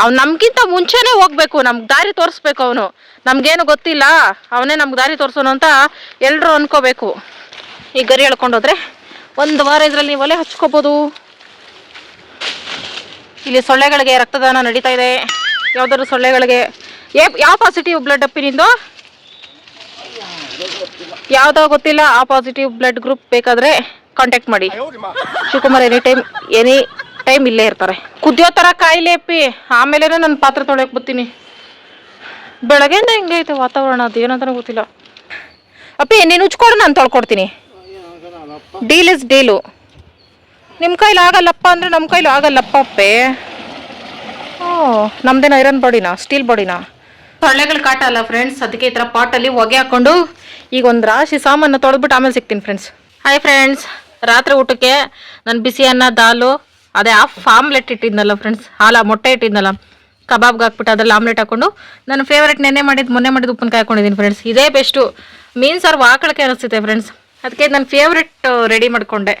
ಅವ್ನು ನಮ್ಗಿಂತ ಮುಂಚೆನೆ ಹೋಗ್ಬೇಕು, ನಮ್ಗೆ ದಾರಿ ತೋರಿಸ್ಬೇಕು ಅವನು. ನಮ್ಗೇನು ಗೊತ್ತಿಲ್ಲ, ಅವನೇ ನಮ್ಗೆ ದಾರಿ ತೋರಿಸೋನು ಅಂತ ಎಲ್ಲರೂ ಅನ್ಕೋಬೇಕು. ಈ ಗರಿ ಎಳ್ಕೊಂಡೋದ್ರೆ ಒಂದು ವಾರ ಇದರಲ್ಲಿ ನೀವು ಒಲೆ ಹಚ್ಕೋಬೋದು. ಇಲ್ಲಿ ಸೊಳ್ಳೆಗಳಿಗೆ ರಕ್ತದಾನ ನಡೀತಾ ಇದೆ. ಯಾವ್ದಾದ್ರು ಸೊಳ್ಳೆಗಳಿಗೆ ಯಾವ ಪಾಸಿಟಿವ್ ಬ್ಲಡ್ ಅಪ್ಪಿನಿಂದ ಯಾವ್ದೋ ಗೊತ್ತಿಲ್ಲ, ಆ ಪಾಸಿಟಿವ್ ಬ್ಲಡ್ ಗ್ರೂಪ್ ಬೇಕಾದ್ರೆ ಕಾಂಟ್ಯಾಕ್ಟ್ ಮಾಡಿ. Shivakumar any time any time ಇಲ್ಲೇ ಇರ್ತಾರೆ. ಕುದಿಯೋ ಥರ ಕಾಯಿಲೆ ಅಪ್ಪಿ. ಆಮೇಲೆ ನನ್ನ ಪಾತ್ರೆ ತೊಳೆಯಕ್ಕೆ ಬರ್ತೀನಿ. ಬೆಳಗ್ಗೆಯಿಂದ ಹಿಂಗೆ ಐತೆ ವಾತಾವರಣ ಅದು ಏನಂತಾನೆ ಗೊತ್ತಿಲ್ಲ. ಅಪ್ಪಿ, ನೀನು ಉಚ್ಕೊಡು ನಾನು ತೊಳ್ಕೊಡ್ತೀನಿ. Deal is deal. ನಿಮ್ಮ ಕೈಲಿ ಆಗಲ್ಲಪ್ಪ ಅಂದರೆ ನಮ್ಮ ಕೈಲಿ ಆಗಲ್ಲಪ್ಪ ಅಪ್ಪೆ. ಓ ನಮ್ದೇನ ಐರನ್ ಬಾಡಿನಾ ಸ್ಟೀಲ್ ಬಾಡಿನಾ? ಸೊಳ್ಳೆಗಳು ಕಾಟ ಅಲ್ಲ ಫ್ರೆಂಡ್ಸ್ ಅದಕ್ಕೆ ಈ ಥರ ಪಾಟಲ್ಲಿ ಹೊಗೆ ಹಾಕೊಂಡು ಈಗ ಒಂದು ರಾಶಿ ಸಾಮಾನು ತೊಳೆದ್ಬಿಟ್ಟು ಆಮೇಲೆ ಸಿಗ್ತೀನಿ ಫ್ರೆಂಡ್ಸ್ ಹಾಯ್ ಫ್ರೆಂಡ್ಸ್ ರಾತ್ರಿ ಊಟಕ್ಕೆ ನಾನು ಬಿಸಿ ಅನ್ನ ದಾಲು ಅದೇ ಹಾಫ್ ಆಮ್ಲೆಟ್ ಇಟ್ಟಿದ್ನಲ್ಲ ಫ್ರೆಂಡ್ಸ್ ಹಾಲ ಮೊಟ್ಟೆ ಇಟ್ಟಿದ್ನಲ್ಲ. ಕಬಾಬ್ಗೆ ಹಾಕ್ಬಿಟ್ಟು ಅದ್ರಲ್ಲಿ ಆಮ್ಲೆಟ್ ಹಾಕೊಂಡು ನನ್ನ ಫೇವ್ರೆಟ್ ನೆನೆ ಮಾಡಿದ್ದು ಮೊನ್ನೆ ಮಾಡಿದ್ದು ಉಪ್ಪಿನಕಾಯಿ ಹಾಕೊಂಡಿದ್ದೀನಿ ಫ್ರೆಂಡ್ಸ್ ಇದೇ ಬೆಸ್ಟು ಮೀನು ಸಾರು ಆಕಳಕ್ಕೆ ಅನಿಸುತ್ತೆ ಫ್ರೆಂಡ್ಸ್ ಅದಕ್ಕೆ ನನ್ನ ಫೇವ್ರೆಟ್ ರೆಡಿ ಮಾಡಿಕೊಂಡೆ.